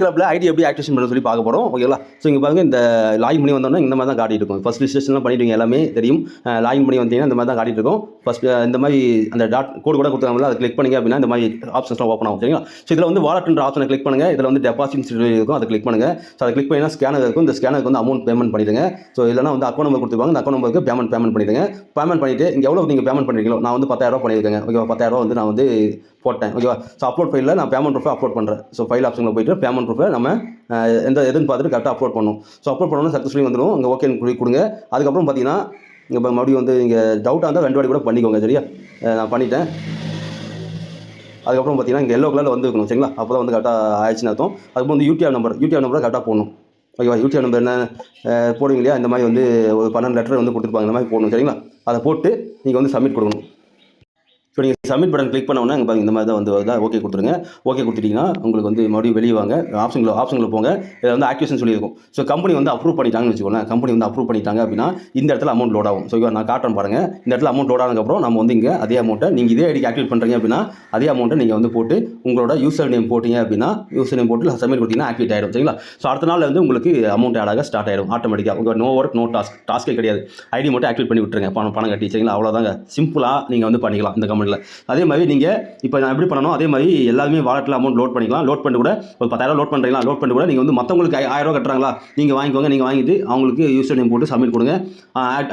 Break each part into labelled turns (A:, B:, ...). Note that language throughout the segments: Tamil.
A: கிளப்பில் ஐடி எப்படி ஆக்டிவேஷன் பண்ண சொல்லி பார்க்க போகிறோம் ஓகேங்களா ஸோ இங்கே பாருங்கள் இந்த லாகின் பண்ணி வந்தோம்னா இந்த மாதிரி தான் காட்டிட்டு இருக்கும். ஃபஸ்ட் ரிஜிஸ்ட்ரேஷன்லாம் பண்ணிடுவீங்க எல்லாமே தெரியும். லாகின் பண்ணி வந்தீங்கன்னா இந்த மாதிரி தான் காட்டிட்டு இருக்கும். ஃபஸ்ட் இந்த மாதிரி அந்த டாட் கோட் கூட கொடுத்தாங்களா அதை கிளிக் பண்ணீங்க அப்படின்னா இந்த மாதிரி ஆப்ஷன்ஸ்லாம் ஓப்பன் ஆகும். சரிங்களா? ஸோ இதில் வந்து வாலெட்ன்ற ஆப்ஷனை கிளிக் பண்ணுங்கள் இதில் வந்து டெபாசிட் இருக்கும் அதை கிளிக் பண்ணுங்கள் ஸோ அதை கிளிக் பண்ணினா ஸ்கேனர் இருக்கும். இந்த ஸ்கேனருக்கு வந்து அமௌண்ட் பேமெண்ட் பண்ணிடுங்க. ஸோ இல்லைனா வந்து அக்கௌண்ட் நம்பர் கொடுத்துருப்பாங்க. அந்த அக்கௌண்ட் நம்பருக்கு பேமெண்ட் பேமெண்ட் பண்ணிடுங்க. பேமெண்ட் பண்ணிவிட்டு இங்கே எவ்வளோ நீங்கள் பேமெண்ட் பண்ணிருக்கீங்களோ நான் வந்து பத்தாயிரம் ரூபாய் பண்ணியிருக்கேங்க. ஓகேவா பத்தாயிரம் வந்து நான் வந்து போட்டேன். ஓகேவா ஸோ அப்லோட் ஃபைலில் நான் பேமெண்ட் ப்ரூஃபை அப்லோட் பண்ணுறேன் ஸோ ஃபைல் ஆப்ஷனில் போயிட்டு பேமெண்ட் ப்ரூஃபை நம்ம எந்த எதுன்னு பார்த்துட்டு கரெக்டாக அப்லோட் பண்ணணும். ஸோ அப்லோட் பண்ணணும் சக்ஸஸ்ஃபுல்லி வந்துடும். அங்கே ஓகேன்னு சொல்லி கொடுங்க. அதுக்கப்புறம் பார்த்தீங்கன்னா இங்கே இப்போ மறுபடியும் வந்து இங்கே டவுட்டாக இருந்தால் ரெண்டு வாட்டி கூட பண்ணிக்கோங்க சரியா? நான் பண்ணிட்டேன். அதுக்கப்புறம் பார்த்தீங்கன்னா இங்கே எல்லோ கலரில் வந்து இருக்கணும் சரிங்களா? அப்போ தான் வந்து கரெக்டாக ஆயிடுச்சுன்னு அர்த்தம். அதுக்கப்புறம் வந்து யூடிஆர் நம்பர் யூடிஆர் நம்பரை கரெக்டாக போடணும். ஓகேவா யூடிஆர் நம்பர் என்ன? போடுவீங்க இல்லையா? இந்த மாதிரி வந்து ஒரு பன்னெண்டு லெட்டர் வந்து கொடுத்துருப்பாங்க இந்த மாதிரி போடணும் சரிங்களா? அதை போட்டு நீங்கள் வந்து சப்மிட் கொடுக்கணும். ஸோ நீங்கள் சப்மிட் பட்டன் கிளிக் பண்ண உடனே அங்கே பாருங்க இந்த மாதிரி தான் வந்து வருதா ஓகே கொடுத்துருங்க ஓகே கொடுத்துட்டிங்கன்னா உங்களுக்கு வந்து மறுபடியும் வெளியே வாங்க. ஆப்ஷன்களை ஆப்ஷன்களை போங்க. இதில் வந்து ஆக்டிவேஷன் சொல்லியிருக்கும். ஸோ கம்பெனி வந்து அப்ரூவ் பண்ணிட்டாங்கன்னு வச்சுக்கோங்களேன். கம்பெனி வந்து அப்ரூவ் பண்ணிட்டாங்க அப்படின்னா இந்த இடத்துல அமௌண்ட் லோட் ஆகும். ஸோ நான் காட்டுறேன் பாருங்க. இந்த இடத்துல அமௌண்ட் லோட் ஆனதுக்கப்புறம் நம்ம வந்து இங்கே அதே அமௌண்ட்டை நீங்கள் இதே ஐடிக்கு ஆக்டிவேட் பண்ணுறீங்க அப்படின்னா அதே அமௌண்ட்டை நீங்கள் வந்து போட்டு உங்களோட யூசர் நேம் போட்டிங்க அப்படின்னா யூசர் நேம் போட்டு சப்மிட் கொடுத்தீங்கன்னா ஆக்டிவேட் ஆகிடும் சரிங்களா? ஸோ அடுத்த நாள் வந்து உங்களுக்கு அமௌண்ட் ஆட் ஆக ஸ்டார்ட் ஆகிடும் ஆட்டோமேட்டிக்காக உங்கள் நோ ஒர்க் நோ டாஸ்க் டாஸ்க்கே கிடையாது. ஐடி மட்டும் ஆக்டிவேட் பண்ணி விட்டுருங்க. பணம் பணம் கட்டி. சரிங்களா? அவ்வளோதாங்க சிம்பிளாக நீங்கள் வந்து பண்ணிக்கலாம். இந்த கம்பெனி இல்லை. அதே மாதிரி நீங்கள் இப்போ நான் எப்படி பண்ணணும் அதே மாதிரி எல்லாருமே வாலெட்டில் அமௌண்ட் லோட் பண்ணிக்கலாம். லோட் பண்ணி கூட ஒரு பத்தாயிரம் லோட் பண்ணுறீங்களா லோட் பண்ணி கூட நீங்கள் வந்து மற்றவங்களுக்கு ஆயிரம் ரூபா கட்டுறாங்களா? நீங்கள் வாங்கிக்கோங்க நீங்கள் வாங்கிட்டு அவங்களுக்கு யூசர் நேம் போட்டு சப்மிட் கொடுங்க.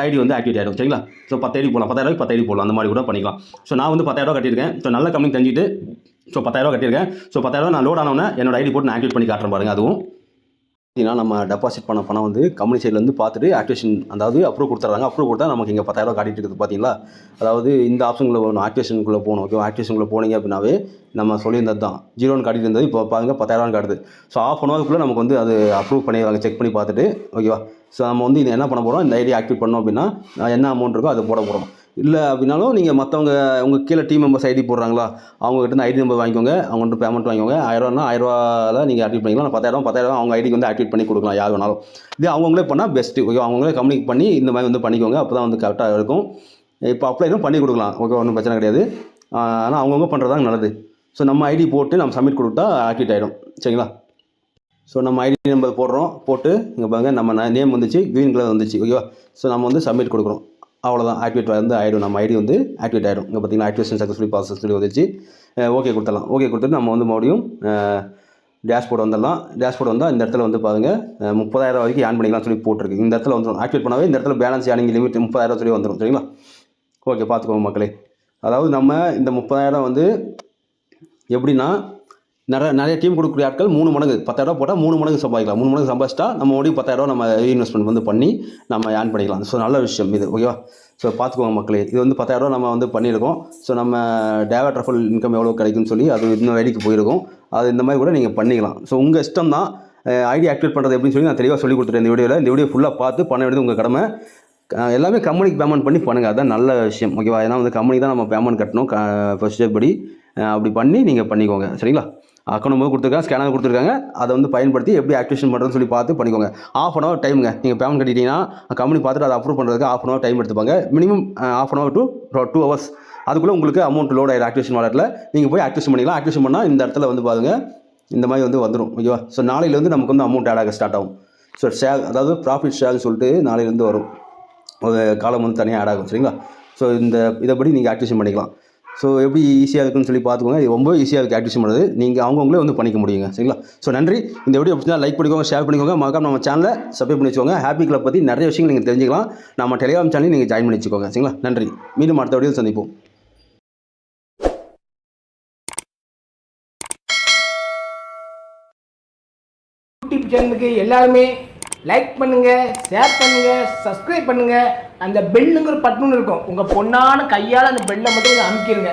A: ஐடி வந்து ஆக்டிவேட் ஆகிடும் சரிங்களா? ஸோ பத்து ஐடி போகலாம் பத்தாயிரம் பத்து ஐடி போடலாம் அந்த மாதிரி கூட பண்ணிக்கலாம். ஸோ நான் வந்து பத்தாயிரம் கட்டியிருக்கேன். ஸோ நல்ல கம்பெனி தெரிஞ்சுட்டு ஸோ பத்தாயிரம் கட்டியிருக்கேன். ஸோ பத்தாயிரம் நான் லோட் ஆனவொன்னே என்னோட ஐடி போட்டு நான் ஆக்டிவேட் பண்ணி காட்டுறேன் பாருங்க அதுவும். பார்த்தீங்கன்னா நம்ம டெபாசிட் பண்ண பணம் வந்து கம்பெனி சைட்லேருந்து பார்த்துட்டு ஆக்டிவேஷன் அதாவது அப்ரூவ் கொடுத்துறாங்க. அப்ரூவ் கொடுத்தா நமக்கு இங்கே பத்தாயிரம் காட்டிட்டு இருக்குது பார்த்தீங்களா? அதாவது இந்த ஆப்ஷனுக்குள்ள போகணும் ஆக்டிவேஷனுக்குள்ளே போகணும். ஓகே ஆக்டிவேஷனுக்குள்ளே போனீங்க அப்படின்னாவே நம்ம சொல்லியிருந்தது தான். ஜீரோன்னு காட்டிட்டு இருந்தது. இப்போ பாருங்கள் பத்தாயிரம் காட்டுது. ஸோ ஆஃப் அன் ஹவருக்குள்ளே நமக்கு வந்து அது அப்ரூவ் பண்ணிடுவாங்க. செக் பண்ணி பார்த்துட்டு ஓகேவா ஸோ நம்ம வந்து இது என்ன பண்ண போகிறோம் இந்த ஐடியா ஆக்டிவேட் பண்ணோம் அப்படின்னா என்ன அமௌண்ட் இருக்கோ அதை போட போகிறோம் இல்லை அப்படின்னாலும் நீங்கள் மற்றவங்க உங்கள் கீழே டீம் மெம்பர்ஸ் ஐடி போடுறாங்களா அவங்ககிட்ட இருந்து ஐடி நம்பர் வாங்கிக்கோங்க அவங்கள்ட்ட பேமெண்ட் வாங்கிக்கோங்க. ஆயிரரூவானா ஆயிரரூவாவில் நீங்கள் ஆக்டிவேட் பண்ணிக்கலாம். நான் பத்தாயிரம் பத்தாயிரம் அவங்க ஐடிக்கு வந்து ஆக்டிவேட் பண்ணி கொடுக்கலாம் யார் வேணாலும். இது அவங்களே பண்ணால் பெஸ்ட்டு ஓகே அவங்களே கம்யூனிக் பண்ணி இந்த மாதிரி வந்து பண்ணிக்கோங்க. அப்போ தான் வந்து கரெக்டாக இருக்கும். இப்போ அப்ளைனும் பண்ணி கொடுக்கலாம். ஓகே ஒன்றும் பிரச்சனை கிடையாது. ஆனால் அவங்கவுங்க பண்ணுறது தான் நல்லது. ஸோ நம்ம ஐடி போட்டு நம்ம சப்மிட் கொடுத்தா ஆக்டிவேட் ஆகிடும் சரிங்களா? ஸோ நம்ம ஐடி நம்பர் போடுறோம் போட்டு இங்கே பாருங்கள் நம்ம நேம் வந்துச்சு க்ரீன் கலர் வந்துச்சு ஓகேவா ஸோ நம்ம வந்து சப்மிட் கொடுக்குறோம். அவ்வளோதான் ஆக்டிவேட் வந்து ஆகிடும் நம்ம ஐடி வந்து ஆக்டிவேட் ஆகிடும் இங்கே பார்த்தீங்கன்னா ஆக்டிவேஷன் சக்ஸஸ்ஃபுல்லி ப்ராசஸ் சொல்லி வந்துச்சு. ஓகே கொடுத்துடலாம். ஓகே கொடுத்துட்டு நம்ம வந்து மறுபடியும் டேஷ்போர்ட் வந்துடலாம். டேஷ்போர்ட் வந்தால் இந்த இடத்துல வந்து பாருங்கள் முப்பதாயிரம் வரைக்கும் ஆன் பண்ணிக்கலாம் சொல்லி போட்டிருக்கு. இந்த இடத்துல வந்துடும் ஆக்டிவேட் பண்ணாவே இந்த இடத்துல பேலன்ஸ் ஏர்னிங் லிமிட் முப்பதாயிரம் சொல்லி வந்துடும் சரிங்களா? ஓகே பார்த்துக்கோங்க மக்களே. அதாவது நம்ம இந்த முப்பதாயிரம் வந்து எப்படின்னா நிறைய நிறைய டீம் கொடுக்கக்கூடிய ஆட்கள் மூணு மடங்கு. பத்தாயிரம் போட்டால் மூணு மடங்கு சம்பாதிக்கலாம். மூணு மடங்கு சம்பாதிச்சிட்டா நம்ம மறுபடியும் பத்தாயிரம் நம்ம இன்வெஸ்ட்மெண்ட் வந்து பண்ணி நம்ம ஏர்ன் பண்ணிக்கலாம். ஸோ நல்ல விஷயம் இது. ஓகேவா ஸோ பார்த்துக்கோங்க மக்களே. இது வந்து பத்தாயிரம் நம்ம வந்து பண்ணியிருக்கோம். ஸோ நம்ம டேவா ட்ரஃபல் இன்கம் எவ்வளோ கிடைக்கும்னு சொல்லி அது இன்னும் வேலைக்கு போயிருக்கும். அது இந்த மாதிரி கூட நீங்கள் பண்ணிக்கலாம். ஸோ உங்கள் இஷ்டம் தான் ஐடி ஆக்டிவேட் பண்ணுறது எப்படின்னு சொல்லி நான் தெளிவாக சொல்லி கொடுத்துட்டேன் இந்த வீடியோவில் இந்த வீடியோ ஃபுல்லாக பார்த்து பண்ண வேண்டியது உங்கள் கடமை எல்லாமே கம்பெனிக்கு பேமெண்ட் பண்ணி பண்ணுங்கள் அதான் நல்ல விஷயம். ஓகேவா ஏன்னா வந்து கம்பெனி தான் நம்ம பேமெண்ட் கட்டணும் ப்ரொசீஜர் படி. அப்படி பண்ணி நீங்கள் பண்ணிக்கோங்க. சரிங்களா? அக்கௌண்ட் நம்பர் கொடுத்துருக்காங்க ஸ்கேனர் கொடுத்துருக்காங்க. அதை வந்து பயன்படுத்தி எப்படி ஆக்டிவேஷன் பண்ணுறதுன்னு சொல்லி பார்த்து பண்ணிக்கோங்க. ஆஃப் அன் ஹவர் டைமுங்க நீங்கள் பேமெண்ட் கட்டிட்டீங்கன்னா கம்பெனி பார்த்துட்டு அதை அப்ரூவ் பண்ணுறதுக்கு ஆஃப் அன் ஹவர் டைம் எடுத்துப்பாங்க. Minimum half an hour to two hours அதுக்குள்ளே உங்களுக்கு அமௌண்ட் லோட் ஆகிடும் ஆக்டிவேஷன் வாலெட்டில் நீங்கள் போய் ஆக்டிவேஷன் பண்ணிக்கலாம். ஆக்டிவேஷன் பண்ணால் இந்த இடத்துல வந்து பாருங்க இந்த மாதிரி வந்து வந்துடும் ஓகேவா ஸோ நாளையிலேருந்து நமக்கு வந்து அமௌண்ட் ஆட் ஆக ஸ்டார்ட் ஆகும். ஸோ ஷேர் அதாவது ப்ராஃபிட் ஷேர்னு சொல்லிட்டு நாளையிலேருந்து வரும். ஒரு காலம் வந்து தனியாக ஆட் ஆகும். சரிங்களா? ஸோ இந்த இதைப்படி நீங்கள் ஆக்டிவேஷன் பண்ணிக்கலாம். ஸோ எப்படி ஈஸியாக இருக்குன்னு சொல்லி பார்த்துக்கோங்க. இது ரொம்ப ஈஸியாக இருக்குது ஆக்டிவேஷன் பண்ணுறது நீங்கள் அவங்கவுங்களே வந்து பண்ணிக்க முடியுங்க. சரிங்களா? ஸோ நன்றி. இந்த வீடியோ பிடிச்சா லைக் பண்ணிக்கோங்க ஷேர் பண்ணிக்கோங்க. மறக்காம நம்ம சேனலை சப்ஸ்கிரைப் பண்ணி வச்சுக்கோங்க. ஹாப்பி கிளப் பற்றி நிறைய விஷயங்கள் நீங்கள் தெரிஞ்சுக்கலாம். நம்ம டெலிகிராம் சேனலையும் நீங்கள் ஜாயின் பண்ணி வச்சுக்கோங்க. சரிங்களா? நன்றி. மீண்டும் அடுத்த வீடியோ சந்திப்போம்.
B: யூடியூப் சேனலுக்கு எல்லாருமே லைக் பண்ணுங்கள் ஷேர் பண்ணுங்கள் சப்ஸ்கிரைப் பண்ணுங்கள் அந்த பெல்லுங்கிற பட்டுன்னு இருக்கும். உங்க பொண்ணான கையால அந்த பெல்லை மட்டும் கொஞ்சம் அமுக்கிடுங்க